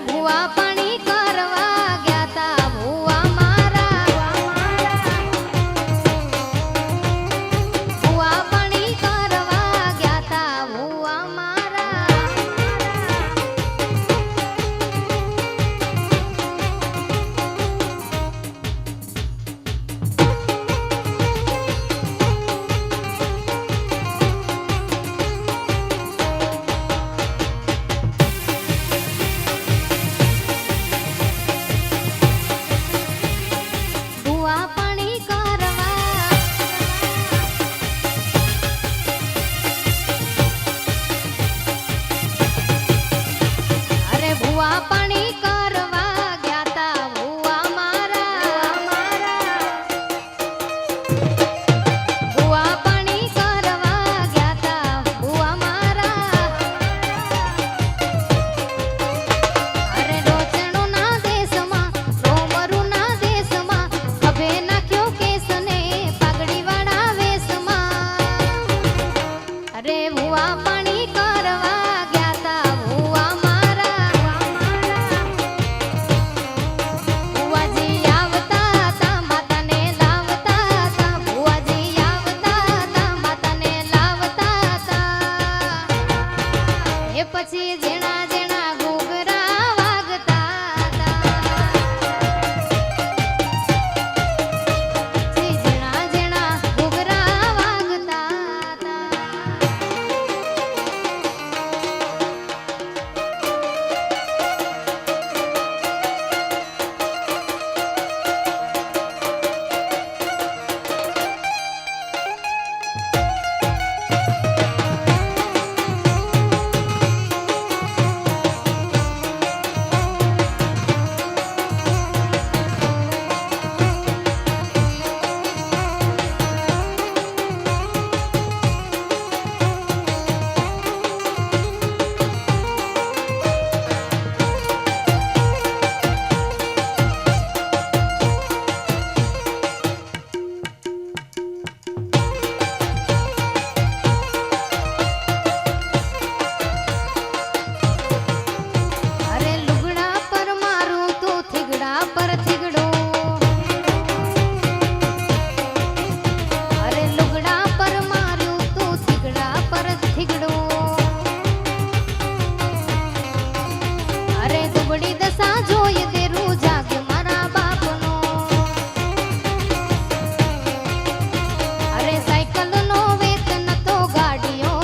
ભુવા થીગડા પર થીગડો. અરે લુગડા પર માર્યું તું થીગડા પર થીગડો. અરે દુબળી દશા જોઈ તેરું જાગ મારા બાપનો. અરે સાયકલ નો વેતન તો ગાડીઓ